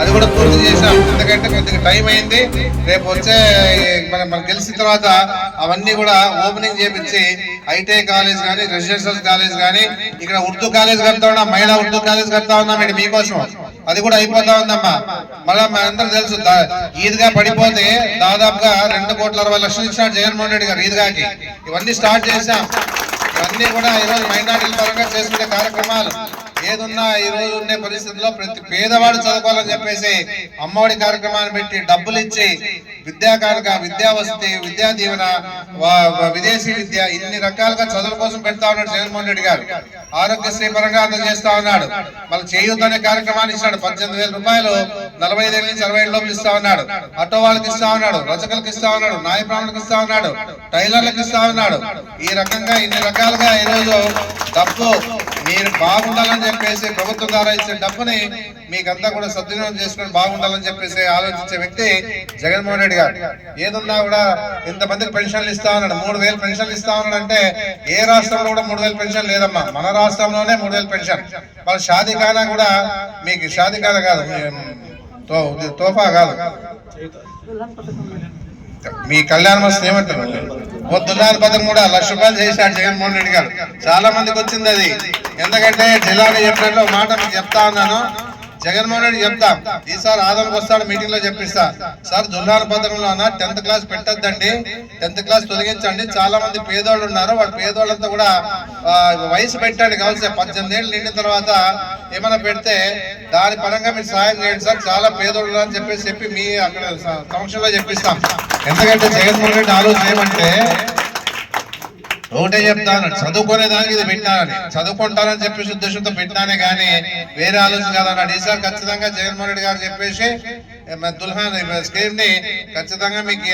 అది కూడా పూర్తి చేసాం ఎందుకంటే కొద్దిగా టైం అయింది. రేపు వచ్చే మనం మనం గెలిచిన తర్వాత అవన్నీ కూడా ఓపెనింగ్ చేపించి ఐటీఐ కాలేజ్ కానీ రెసిడెన్షియల్ కాలేజ్ కానీ ఇక్కడ ఉర్దూ కాలేజ్ కడతా ఉన్నా. మహిళా ఉర్దూ కాలేజ్ కడతా ఉన్నాం ఇక్కడ మీకోసం. అది కూడా అయిపోతా ఉందమ్మా. మళ్ళా మనందరూ తెలుసు ఈద్గా పడిపోతే దాదాపుగా రెండు కోట్ల అరవై లక్షలు ఇచ్చినాడు జగన్మోహన్ రెడ్డి గారు ఈద్గాకి. ఇవన్నీ స్టార్ట్ చేశాం. ఇవన్నీ కూడా ఈరోజు మైనార్టీల పరంగా చేసుకునే కార్యక్రమాలు. ఏదున్నా ఈ రోజు ఉండే పరిస్థితుల్లో ప్రతి పేదవాడు చదువుకోవాలని చెప్పేసి అమ్మఒడి కార్యక్రమాన్ని పెట్టి డబ్బులు ఇచ్చి విద్యా కారక విద్యా వసతి విద్యా దీవెన వా- విదేశీ విద్య ఇన్ని రకాలుగా చదువుల కోసం పెడతా ఉన్నాడు జగన్మోహన్ రెడ్డి గారు. ఆరోగ్యశ్రీ పరంగా అందజేస్తా చేస్తా ఉన్నాడు. మళ్ళీ చేయూత అనే కార్యక్రమాన్ని ఇస్తాడు పద్దెనిమిది వేల రూపాయలు నలభై ఐదు నుంచి అరవై ఏడు లోపల ఇస్తా ఉన్నాడు. ఆటో వాళ్ళకి ఇస్తా ఉన్నాడు. రచకులకు ఇస్తా ఉన్నాడు. నాయ ప్రాణులకు ఇస్తా ఉన్నాడు. టైలర్లకు ఇస్తా ఉన్నాడు. ఈ రకంగా ఇన్ని రకాలుగా ఈ డబ్బు మీరు బాగుండాలని చెప్పేసి ప్రభుత్వం ద్వారా ఇచ్చే డబ్బుని మీకంతా కూడా సద్వినియోగం చేసుకుని బాగుండాలని చెప్పేసి ఆలోచించే వ్యక్తి జగన్మోహన్ రెడ్డి గారు. ఏదున్నా కూడా ఇంతమందికి పెన్షన్లు ఇస్తా ఉన్నాడు మూడు వేలు పెన్షన్లు ఇస్తా ఉన్నాడు అంటే ఏ రాష్ట్రంలో కూడా మూడు వేలు పెన్షన్ లేదమ్మా. మన రాష్ట్రంలోనే మూడు వేలు పెన్షన్. వాళ్ళ షాదీ ఖానా కూడా మీకు షాదీ ఖానా కాదు తో- తోఫా కాదు. మీ కళ్యాణ మస్తు ఏమంటారు? పొద్దున్నారి పదం కూడా లక్ష రూపాయలు చేశాడు జగన్మోహన్ రెడ్డి గారు. చాలా మందికి వచ్చింది అది. ఎందుకంటే జిల్లాలో చెప్పినట్లు మాట మీకు చెప్తా ఉన్నాను. జగన్మోహన్ రెడ్డి చెప్తాం. ఈసారి ఆదరణకు వస్తాడు మీటింగ్లో చెప్పిస్తా. సార్ దుల్లాల పథకంలో అన్న టెన్త్ క్లాస్ పెట్టద్దండి. టెన్త్ క్లాస్ తొలగించండి. చాలా మంది పేదోళ్ళు ఉన్నారు. వాళ్ళ పేదోళ్ళంతా కూడా వయసు పెట్టండి కావాల్సి పద్దెనిమిది ఏళ్ళు నిండిన తర్వాత ఏమైనా పెడితే దాని పరంగా మీరు సాయం చేయండి సార్. చాలా పేదోళ్ళు అని చెప్పేసి చెప్పి మీ అక్కడ స- సమక్షంలో చెప్పిస్తాం. ఎందుకంటే జగన్మోహన్ రెడ్డి ఆలోచన ఏమంటే ఒకటే చెప్తాను చదువుకునే దానికి ఇది పెట్టాలని చదువుకుంటానని చెప్పేసి ఉద్దేశంతో పెట్టినానే కానీ వేరే ఆలోచన కాదన్నాడు ఈసారి ఖచ్చితంగా జగన్మోహన్ రెడ్డి గారు చెప్పేసి దుల్హాన్ స్కీమ్ని ఖచ్చితంగా మీకు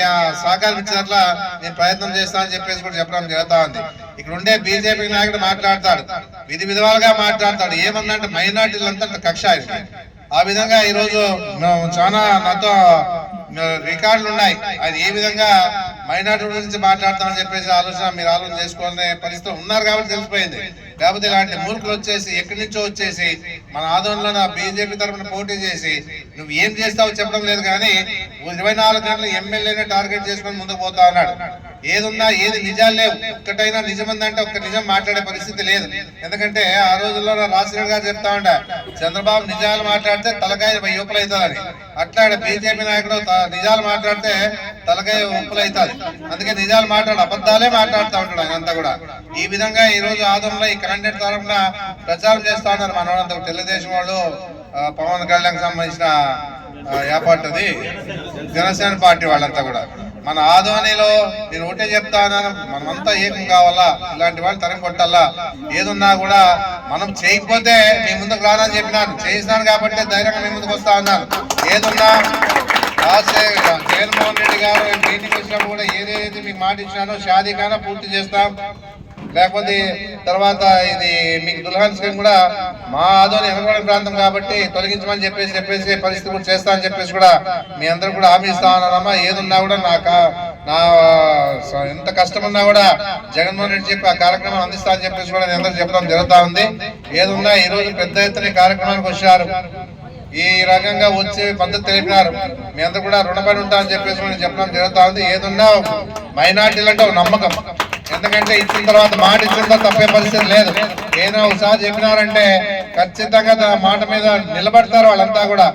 సహకారం ఇచ్చినట్లా నేను ప్రయత్నం చేస్తానని చెప్పేసి కూడా చెప్పడం జరుగుతా ఉంది. ఇక్కడ ఉండే బీజేపీ నాయకుడు మాట్లాడతాడు. విధి విధవాలుగా మాట్లాడతాడు. ఏమన్నంటే మైనార్టీలంతా కక్ష ఆ విధంగా ఈరోజు చాలా నాతో రికార్డులు ఉన్నాయి. అది ఏ విధంగా మైనార్టీ గురించి మాట్లాడతామని చెప్పేసి ఆలోచన మీరు ఆలోచన చేసుకోవాలనే పరిస్థితి ఉన్నారు కాబట్టి తెలిసిపోయింది. లేకపోతే ఇలాంటి మూర్ఖులు వచ్చేసి ఎక్కడి నుంచో వచ్చేసి మన ఆధ్వర్యంలో నా బీజేపీ తరఫున పోటీ చేసి నువ్వు ఏం చేస్తావో చెప్పడం లేదు కానీ ఇరవై నాలుగు గంటలు ఎమ్మెల్యేనే టార్గెట్ చేసుకొని ముందుకు పోతా ఉన్నాడు. ఏదున్నా ఏది నిజాలు లేవు. ఒక్కటైనా నిజమందంటే ఒక్క నిజం మాట్లాడే పరిస్థితి లేదు. ఎందుకంటే ఆ రోజుల్లో రాజశేఖర్ గారు చెప్తా ఉండే చంద్రబాబు నిజాలు మాట్లాడితే తలకాయ యువకులు అవుతుందని అట్లా బీజేపీ నాయకుడు త- నిజాలు మాట్లాడితే తలకాయ ఉప్పులు అవుతుంది అందుకే నిజాలు మాట్లాడు అబద్ధాలే మాట్లాడుతూ ఉంటాడు అంతా కూడా. ఈ విధంగా ఈ రోజు ఆదంలో ఈ క్యాండిడేట్ తరఫున ప్రచారం చేస్తా ఉన్నారు మన వాళ్ళంతా తెలుగుదేశం వాళ్ళు. పవన్ కళ్యాణ్ సంబంధించిన ఏర్పాటు అది జనసేన పార్టీ వాళ్ళంతా కూడా. మన ఆదోనిలో నేను ఒకటే చెప్తాను మనమంతా ఏకం కావాలా? ఇలాంటి వాళ్ళు తరం కొట్టాలా? ఏదున్నా కూడా మనం చేయకపోతే మీ ముందుకు రానని చెప్పినాను. చేసినాను కాబట్టి ధైర్యంగా మీ ముందుకు వస్తా ఉన్నాను ఏదున్నా? జగన్మోహన్ రెడ్డి గారు మీటింగ్ వచ్చినప్పుడు కూడా ఏదైతే మీకు మాట ఇచ్చినానో షాదీఖానా పూర్తి చేస్తాం. లేకపోతే తర్వాత ఇది మీకు దుల్హాన్ కూడా మా ఆదోని ఎనగోడ ప్రాంతం కాబట్టి తొలగించమని చెప్పేసి చెప్పేసి పరిస్థితి కూడా చేస్తా అని చెప్పేసి కూడా మీ అందరూ కూడా హామీ ఇస్తా ఉన్నానమ్మా ఏదున్నా కూడా నాకు నా ఎంత కష్టం ఉన్నా కూడా జగన్మోహన్ రెడ్డి చెప్పి ఆ కార్యక్రమం అందిస్తా అని చెప్పేసి కూడా నేను అందరూ చెప్పడం జరుగుతా ఉంది. ఏదున్నా ఈ రోజు పెద్ద ఎత్తున కార్యక్రమానికి వచ్చారు. ఈ రకంగా వచ్చే పద్ధతి తెలిపినారు. మీ అందరూ కూడా రుణపడి ఉంటా అని చెప్పేసి చెప్పడం జరుగుతా ఉంది. ఏదున్నా మైనార్టీలు అంటే ఒక నమ్మకం. ఎందుకంటే ఇచ్చిన తర్వాత మాట ఇచ్చిన తర్వాత తప్పే పరిస్థితి లేదు. ఏదైనా ఒకసారి చెప్పినారంటే ఖచ్చితంగా తన మాట మీద నిలబడతారు వాళ్ళంతా కూడా.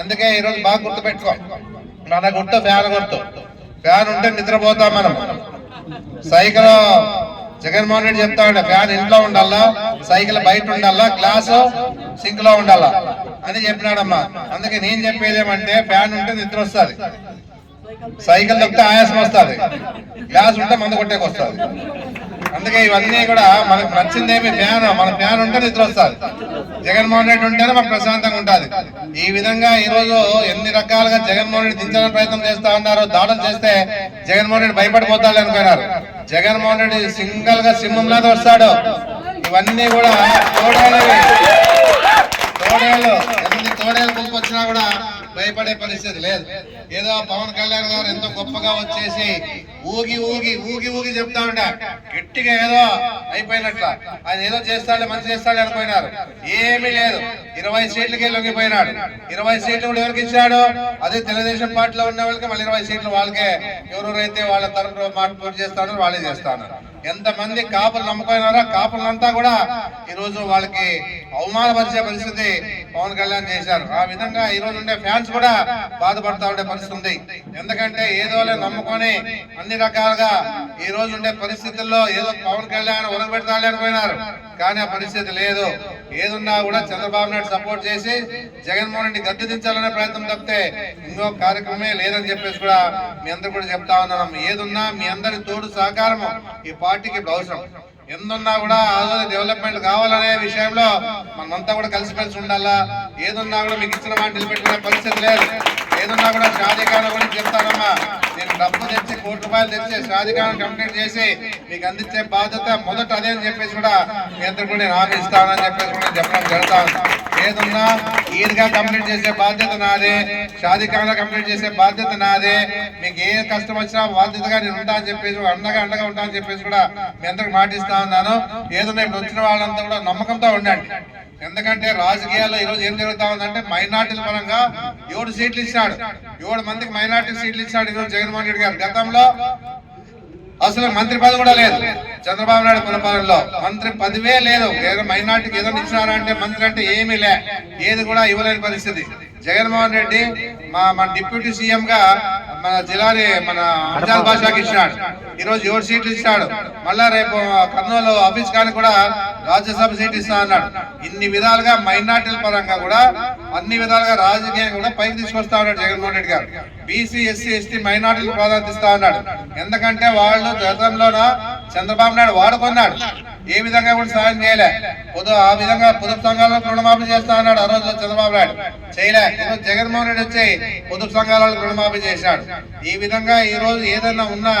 అందుకే ఈ రోజు బాగా గుర్తు పెట్టుకో మన గుర్తు ఫ్యాన్ గుర్తు. ఫ్యాన్ ఉంటే నిద్రపోతాం మనం. సైకిల్ జగన్మోహన్ రెడ్డి చెప్తా ఉండే ఫ్యాన్ ఇంట్లో ఉండాలా? సైకిల్ బయట ఉండాలా? గ్లాసు సింక్లో ఉండాలా? అని చెప్పినాడమ్మా. అందుకే నేను చెప్పేది ఏమంటే ఫ్యాన్ ఉంటే నిద్ర వస్తుంది. సైకిల్ తొక్కితే ఆయాసం వస్తుంది. గ్లాస్ ఉంటే మందు కొట్టేకి వస్తుంది. అందుకే ఇవన్నీ కూడా మనకు నచ్చిందేమి ఫ్యాన్ మన ఫ్యాన్ ఉంటే నిద్ర వస్తుంది. జగన్మోహన్ రెడ్డి ఉంటేనే మనకు ప్రశాంతంగా ఉంటుంది. ఈ విధంగా ఈ రోజు ఎన్ని రకాలుగా జగన్మోహన్ రెడ్డి దించాలని ప్రయత్నం చేస్తా ఉన్నారు దాడులు చేస్తే జగన్మోహన్ రెడ్డి భయపడిపోతాడు అనుకున్నారు. జగన్మోహన్ రెడ్డి సింగల్గా సింహం లాగా వస్తాడు. ఇవన్నీ కూడా తోడేళ్ళవి తోడేళ్ళు. ఎనిమిది తోడేళ్ళు గుంపు వచ్చినా కూడా భయపడే పరిస్థితి లేదు. ఏదో పవన్ కళ్యాణ్ గారు ఎంతో గొప్పగా వచ్చేసి ఊగి ఊగి ఊగి ఊగి చెప్తా ఉండ. గట్టిగా ఏదో అయిపోయినట్ల. ఆయన ఏదో చేస్తాడే మంచి చేస్తాడే అనుకున్నారు. ఏమీ లేదు. ఇరవై సీట్లకి లొంగిపోయినాడు. ఇరవై సీట్లు కూడా ఎవరికి ఇచ్చాడు? అదే తెలుగుదేశం పార్టీలో ఉన్న వాళ్ళకి మళ్ళీ ఇరవై సీట్లు వాళ్ళకే. ఎవరెవరైతే వాళ్ళ తరఫున మాట చేస్తాడో వాళ్ళే చేస్తాను. ఎంతమంది కాపులు నమ్ముకున్నారో కాపులంతా కూడా ఈ రోజు వాళ్ళకి అవమానపరిచే పరిస్థితి పవన్ కళ్యాణ్ చేశారు. ఆ విధంగా ఈ రోజు ఉండే ఫ్యాన్స్ కూడా బాధపడతా ఉండే పరిస్థితి ఉంది. ఎందుకంటే ఏదోలే నమ్ముకొని అన్ని రకాలుగా ఈ రోజు ఉండే పరిస్థితుల్లో ఏదో పవన్ కళ్యాణ్ ఉనగబెడతాడు అనుకున్నారు కానీ ఆ పరిస్థితి లేదు. ఏదున్నా కూడా చంద్రబాబు నాయుడు సపోర్ట్ చేసి జగన్మోహన్ రెడ్డి గద్దె దించాలనే ప్రయత్నం తప్పితే ఇంకో కార్యక్రమమే లేదని చెప్పేసి కూడా మీ అందరు కూడా చెప్తా ఉన్నాం. ఏదున్నా మీ అందరి తోడు సహకారము ఈ పార్టీకి భవిష్యం అవసరం. ఎందున్నా కూడా ఆల్రెడీ డెవలప్మెంట్ కావాలనే విషయంలో మనమంతా కూడా కలిసిమెలిసి ఉండాలా? ఏదున్నా కూడా మీకు ఇచ్చిన మాట నిలబెట్టుకునే పరిస్థితి లేదు. ఏదున్నా కూడా షాదీఖానా గురించి చెప్తానమ్మా. నేను డబ్బు తెచ్చి కోటి రూపాయలు తెచ్చి షాదీఖానా కంప్లీట్ చేసి మీకు అందించే బాధ్యత మొదట అదే అని చెప్పేసి కూడా నేను కూడా నేను హామీ ఇస్తానని చెప్పేసి కూడా చెప్పడం జరుగుతాను ఏదున్నా ఈద్గా కంప్లీట్ చేసే బాధ్యత నాదే షాదీఖానా కంప్లీట్ చేసే బాధ్యత నాదే. మీకు ఏ కష్టం వచ్చినా బాధ్యతగా నేను ఉంటా అని చెప్పేసి అండగా అండగా ఉంటా అని చెప్పేసి కూడా మీ అందరికి మాటిస్తా ఉన్నాను ఏదన్నా ఇప్పుడు వచ్చిన వాళ్ళంతా కూడా నమ్మకంతో ఉండండి. ఎందుకంటే రాజకీయాల్లో ఈరోజు ఏం జరుగుతా ఉందంటే మైనార్టీల పరంగా ఏడు సీట్లు ఇచ్చాడు ఏడు మందికి మైనార్టీ సీట్లు ఇచ్చాడు ఈరోజు జగన్మోహన్ రెడ్డి గారు. గతంలో అసలు మంత్రి పదవి కూడా లేదు. చంద్రబాబు నాయుడు పరిపాలనలో మంత్రి పదవే లేదు. ఏదో మైనార్టీకి ఏదో ఇచ్చినారా అంటే మంత్రి అంటే ఏమీ లే. ఏది కూడా ఇవ్వలేని పరిస్థితి. జగన్మోహన్ రెడ్డి మా మన డిప్యూటీ సీఎం గా మన జిల్లాని మన అంజాల్ భాషాకి ఇచ్చినాడు. ఈ రోజు ఏడు సీట్లు ఇచ్చినాడు? మళ్ళా రేపు కర్నూలు ఆఫీస్ కానీ కూడా రాజ్యసభ సీట్ ఇస్తా అన్నాడు. ఇన్ని విధాలుగా మైనార్టీల పరంగా కూడా అన్ని విధాలుగా రాజకీయంగా కూడా పైకి తీసుకొస్తా ఉన్నాడు జగన్మోహన్ రెడ్డి గారు. బీసీ ఎస్సీ ఎస్టీ మైనార్టీలు ప్రాధాన్యత ఇస్తా ఉన్నాడు ఎందుకంటే వాళ్ళు గతంలోన చంద్రబాబు నాయుడు వాడుకున్నాడు. ఏ విధంగా కూడా సాయం చేయలే. పొదు ఆ విధంగా పొదుపు సంఘాలకు రుణమాఫీ చేస్తా అన్నాడు ఆ రోజు చంద్రబాబు నాయుడు. చేయలే. ఈరోజు జగన్మోహన్ రెడ్డి వచ్చి పొదుపు సంఘాలకు రుణమాఫీ చేశాడు. ఈ విధంగా ఈ రోజు ఏదైనా ఉన్నా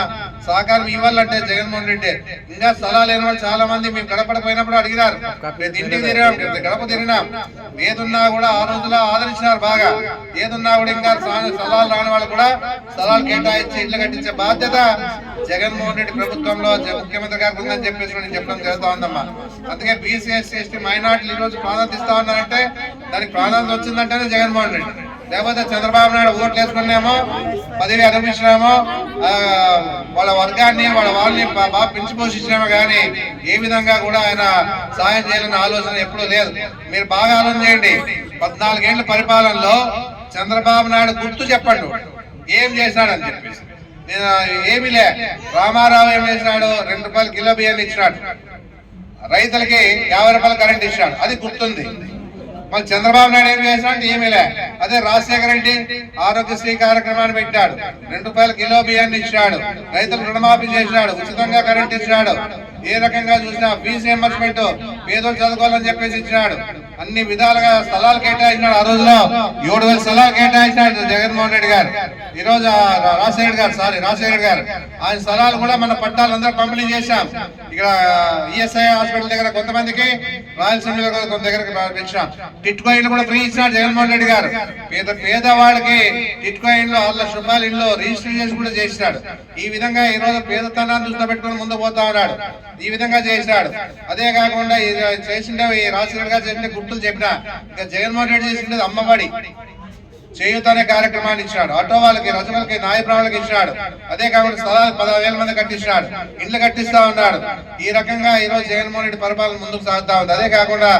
సహకారం ఇవ్వాలంటే జగన్మోహన్ రెడ్డి. ఇంకా స్థలాలు లేని వాళ్ళు చాలా మంది మేము గడపడ పోయినప్పుడు అడిగినారు ఇంటికి తిరిగాం గడప తిరిగినాం. ఏదున్నా కూడా ఆ రోజులో ఆదరించినారు బాగా. ఏదున్నా కూడా ఇంకా స్థలాలు రాని వాళ్ళు కూడా స్థలాలు కేటాయించి ఇల్లు కట్టించే బాధ్యత జగన్మోహన్ రెడ్డి ప్రభుత్వంలో ముఖ్యమంత్రి గారు ఉందని చెప్పేసి నేను చెప్పడం వెళ్తా ఉందమ్మా. అందుకే బీసీ ఎస్సీ ఎస్టీ మైనార్టీలు ఈ రోజు ప్రాధాన్యత ఇస్తా ఉన్నారంటే దానికి ప్రాధాన్యత వచ్చిందంటేనే జగన్మోహన్ రెడ్డి. లేకపోతే చంద్రబాబు నాయుడు ఓట్లు వేసుకున్నామో పదవి అనుభవించినామో వాళ్ళ వర్గాన్ని వాళ్ళ వాళ్ళని బాగా పెంచి పోషించినామో కానీ ఏ విధంగా కూడా ఆయన సాయం చేయాలన్న ఆలోచన ఎప్పుడూ లేదు. మీరు బాగా ఆలోచన చేయండి. పద్నాలుగేళ్ళ పరిపాలనలో చంద్రబాబు నాయుడు గుర్తు చెప్పండి. ఏం చేశాడని చెప్పేసి. ఏమీ లే. రామారావు ఏం చేసినాడు? రెండు రూపాయలు కిలో బియ్యాన్ని ఇచ్చినాడు. రైతులకి యాభై రూపాయలు కరెంట్ ఇచ్చాడు అది గుర్తుంది. మరి చంద్రబాబు నాయుడు ఏం చేసినాడు ఏమీలే అదే రాజశేఖర రెడ్డి ఆరోగ్యశ్రీ కార్యక్రమాన్ని పెట్టాడు. రెండు రూపాయల కిలో బియ్యాన్ని ఇచ్చాడు. రైతులు రుణమాఫీ చేసినాడు ఉచితంగా కరెంట్ ఇచ్చినాడు ఏ రకంగా చూసినా ఫీజు రియంబర్స్మెంట్ పేదలు చదువుకోవాలని చెప్పేసి ఇచ్చినాడు అన్ని విధాలుగా స్థలాలు కేటాయించినాడు ఆ రోజులో. ఏడు వేల స్థలాలు కేటాయించినాడు జగన్మోహన్ రెడ్డి గారు. ఈ రోజు రాజశేఖర్ గారు సారీ రాజశేఖర్ గారు. ఆయన స్థలాలు కూడా మన పట్టాలందరూ పంపిణీ చేశాం. ఇక్కడ ఈఎస్ఐ హాస్పిటల్ దగ్గర కొంతమందికి రాయలసీమలో కూడా కొంత దగ్గర పెంచాం టిట్కో ఇల్లు కూడా ఫ్రీ ఇచ్చినాడు జగన్మోహన్ రెడ్డి గారు. పేద పేదవాళ్ళకి టిట్కో ఇల్లు వాళ్ళ శుభాల ఇల్లు రిజిస్టర్ చేసి కూడా చేసినాడు. ఈ విధంగా ఈ రోజు పేదతనాన్ని దృష్టి పెట్టుకుని ముందు పోతా ఉన్నాడు. ఈ విధంగా చేసినాడు. అదే కాకుండా చేసిండే రాజశేఖర్ గారు చేసిన గుర్తులు చెప్పినా ఇంకా జగన్మోహన్ రెడ్డి చేసిండేది అమ్మఒడి. చేయూత అనే కార్యక్రమాన్ని ఇచ్చినాడు. ఆటో వాళ్ళకి రచనలకి నాయ ప్రాణులకు ఇచ్చినాడు. అదే కాకుండా స్థలాలు పదహారు వేల మంది కట్టించినాడు. ఇండ్లు కట్టిస్తా ఉన్నాడు. ఈ రకంగా ఈ రోజు జగన్మోహన్ రెడ్డి పరిపాలన ముందుకు సాగుతా ఉంది. అదే కాకుండా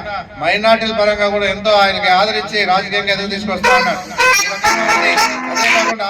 మైనార్టీల పరంగా కూడా ఎంతో ఆయనకి ఆదరించి రాజకీయంగా ఎదుగు తీసుకొస్తా ఉన్నాడు. ఈ రకంగా అదే కాకుండా